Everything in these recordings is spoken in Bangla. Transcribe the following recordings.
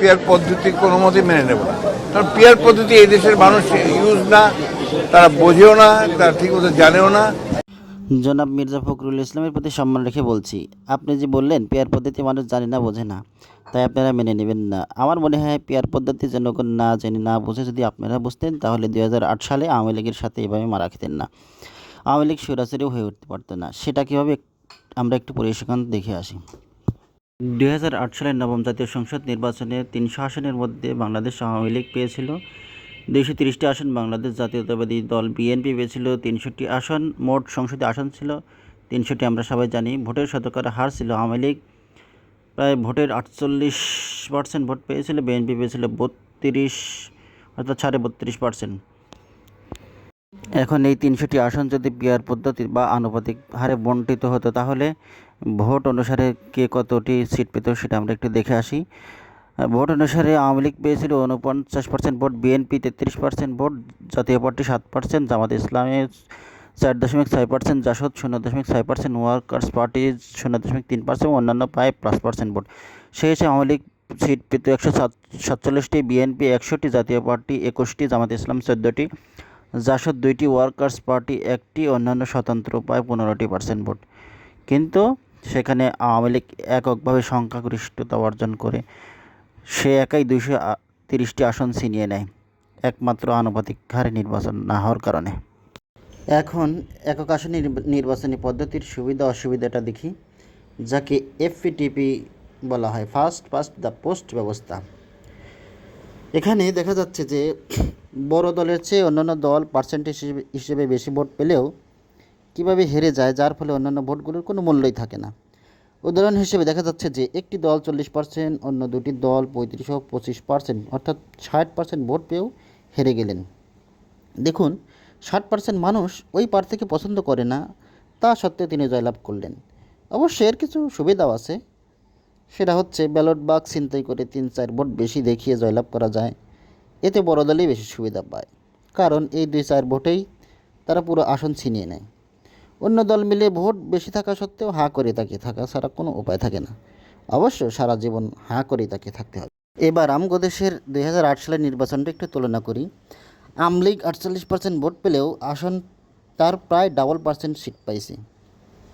পিয়ার পদ্ধতি কোনো মতেই মেনে নেব না। কারণ পিয়ার পদ্ধতি এই দেশের মানুষ ইউজ না, তারা বোঝেও না, তারা ঠিকমতো জানেও না। জনাব মির্জা ফখরুল ইসলামের প্রতি সম্মান রেখে বলছি, আপনি যে বললেন পেয়ার পদ্ধতি মানুষ জানে না, বোঝে না, তাই আপনারা মেনে নেবেন না। আমার মনে হয় পেয়ার পদ্ধতি জনগণ না জেনে, না বুঝে যদি আপনারা বুঝতেন, তাহলে দুই হাজার আট সালে আওয়ামী লীগের সাথে এভাবে মারা খেতেন না। আওয়ামী লীগ সরাসরিও হয়ে উঠতে পারতো না। সেটা কীভাবে আমরা একটু পরিসংখ্যান দেখে আসি। দুই হাজার আট সালের নবম জাতীয় সংসদ নির্বাচনে তিনশো আসনের মধ্যে বাংলাদেশ আওয়ামী লীগ পেয়েছিল। দুইশো তিরিশটি আসন বাংলাদেশ জাতীয়তাবাদী দল বিএনপি পেয়েছিল, তিনশোটি আসন মোট সংসদে আসন ছিল, তিনশোটি আমরা সবাই জানি। ভোটের শতকরা হার ছিল আওয়ামী লীগ। প্রায় ভোটের আটচল্লিশ পার্সেন্ট ভোট পেয়েছিল, বিএনপি পেয়েছিল বত্রিশ, অর্থাৎ সাড়ে বত্রিশ পার্সেন্ট। এখন এই তিনশোটি আসন যদি পিয়ার পদ্ধতি বা আনুপাতিক হারে বন্টিত হতো তাহলে ভোট অনুসারে কে কতটি সিট পেত সেটা আমরা একটু দেখে আসি। ভোট অনুসারে আওয়ামী লীগ পেয়েছিল উনপঞ্চাশ পার্সেন্ট ভোট বিএনপি তেত্রিশ পার্সেন্ট ভোট, জাতীয় পার্টি সাত পার্সেন্ট জামাত ইসলামে চার দশমিক ছয় পার্সেন্ট জাসদ শূন্য দশমিক ছয় পার্সেন্ট ওয়ার্কার্স পার্টি শূন্য দশমিক তিন পার্সেন্ট অন্যান্য প্রায় পাঁচ পার্সেন্ট ভোট। সেই হিসেবে আওয়ামী লীগ সিট পেত একশো সাতচল্লিশটি বিএনপি একশোটি জাতীয় পার্টি একুশটি, জামাত ইসলাম চোদ্দোটি, জাসদ দুইটি, ওয়ার্কার্স পার্টি একটি, অন্যান্য স্বতন্ত্র প্রায় পনেরোটি পার্সেন্ট ভোট। কিন্তু সেখানে আওয়ামী লীগ এককভাবে সংখ্যাগরিষ্ঠতা অর্জন করে সে একাই দুইশো তিরিশটি আসন ছিনিয়ে নেয়, একমাত্র আনুপাতিক হারে নির্বাচন না হওয়ার কারণে। এখন একক আসন নির্বাচনী পদ্ধতির সুবিধা অসুবিধাটা দেখি, যাকে এফপিটিপি বলা হয়, ফার্স্ট ফার্স্ট দ্য পোস্ট ব্যবস্থা। এখানে দেখা যাচ্ছে যে বড় দলের চেয়ে অন্যান্য দল পার্সেন্টেজ হিসেবে বেশি ভোট পেলেও কীভাবে হেরে যায়, যার ফলে অন্যান্য ভোটগুলোর কোনো মূল্যই থাকে না। উদাহরণ হিসেবে দেখা যাচ্ছে যে, একটি দল চল্লিশ পার্সেন্ট, অন্য দুটি দল পঁয়ত্রিশ পঁচিশ পার্সেন্ট, অর্থাৎ ষাট পার্সেন্ট ভোট পেয়েও হেরে গেলেন। দেখুন, ষাট পার্সেন্ট মানুষ ওই প্রার্থীকে পছন্দ করে না, তা সত্ত্বেও তিনি জয়লাভ করলেন। অবশ্য এর কিছু সুবিধাও আছে। সেটা হচ্ছে, ব্যালট বাক্স ছিনতাই করে তিন চার ভোট বেশি দেখিয়ে জয়লাভ করা যায়। এতে বড় দলই বেশি সুবিধা পায়। কারণ এই দুই চার ভোটেই তারা পুরো আসন ছিনিয়ে নেয়। অন্য দল মিলে ভোট বেশি থাকা সত্ত্বেও হাঁ করে তাকিয়ে থাকা ছাড়া কোনো উপায় থাকে না। অবশ্য সারা জীবন হাঁ করেই তাকিয়ে থাকতে হবে। এবার আমগদেশের দু হাজার আট সালের নির্বাচনটা একটু তুলনা করি। আমলিগ আটচল্লিশ পার্সেন্ট ভোট পেলেও আসন তার প্রায় ডাবল পার্সেন্ট সিট পাইছে।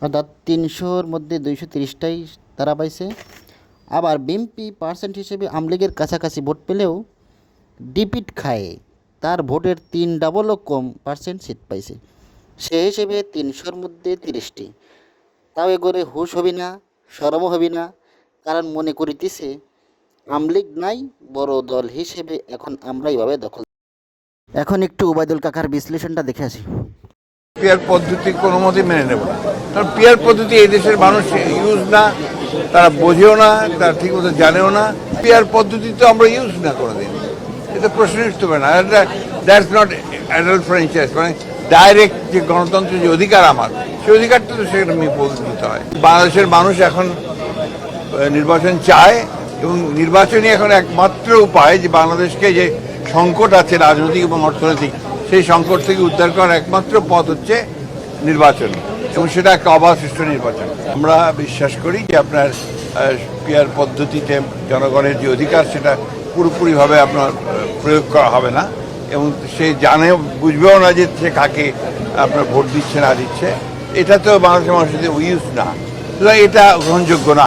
অর্থাৎ তিনশোর মধ্যে দুইশো তিরিশটাই তারা পাইছে। আবার বিএমপি পার্সেন্ট হিসেবে আমলিগের কাছাকাছি ভোট পেলেও ডিপিট খায় তার ভোটের তিন ডাবলও কম পার্সেন্ট সিট পাইছে। সে হিসেবে তিনশোর মধ্যে তিরিশটি। তাও এগোরে হুশ হবি না, সরমও হবি না, কারণ মনে করিতেছে আমলিগ নাই, বড় দল হিসেবে এখন আমরা এইভাবে দখল। এখন একটু উবায়দুল কাকার বিশ্লেষণটা দেখে আসি। পিয়ার পদ্ধতি কোনো মতেই মেনে নেব না। কারণ পিয়ার পদ্ধতি এই দেশের মানুষ ইউজ না, তারা বোঝেও না, তারা ঠিকমতো জানেও না। পিয়ার পদ্ধতি তো আমরা ইউজ না করে দিন এটা প্রশ্নই উঠতে পারে না। দ্যাটস নট অ্যাডাল্ট ফ্র্যাঞ্চাইজ মানে ডাইরেক্ট যে গণতন্ত্রের যে অধিকার আমার, সেই অধিকারটা তো সেখানে আমি দিতে হয়। বাংলাদেশের মানুষ এখন নির্বাচন চায় এবং নির্বাচনই এখন একমাত্র উপায় যে বাংলাদেশকে যে সংকট আছে রাজনৈতিক এবং অর্থনৈতিক, সেই সংকট থেকে উদ্ধার করার একমাত্র পথ হচ্ছে নির্বাচন এবং সেটা একটা অবাধ সুষ্ঠু নির্বাচন। আমরা বিশ্বাস করি যে আপনার পিয়ার পদ্ধতিতে জনগণের যে অধিকার, সেটা পুরোপুরিভাবে আপনার প্রয়োগ করা হবে না। এবং সে জানে বুঝবেও না যে সে কাকে আপনার ভোট দিচ্ছে, না দিচ্ছে। এটা তো বাংলাদেশের মানুষের ইউজ না। এটা গ্রহণযোগ্য না।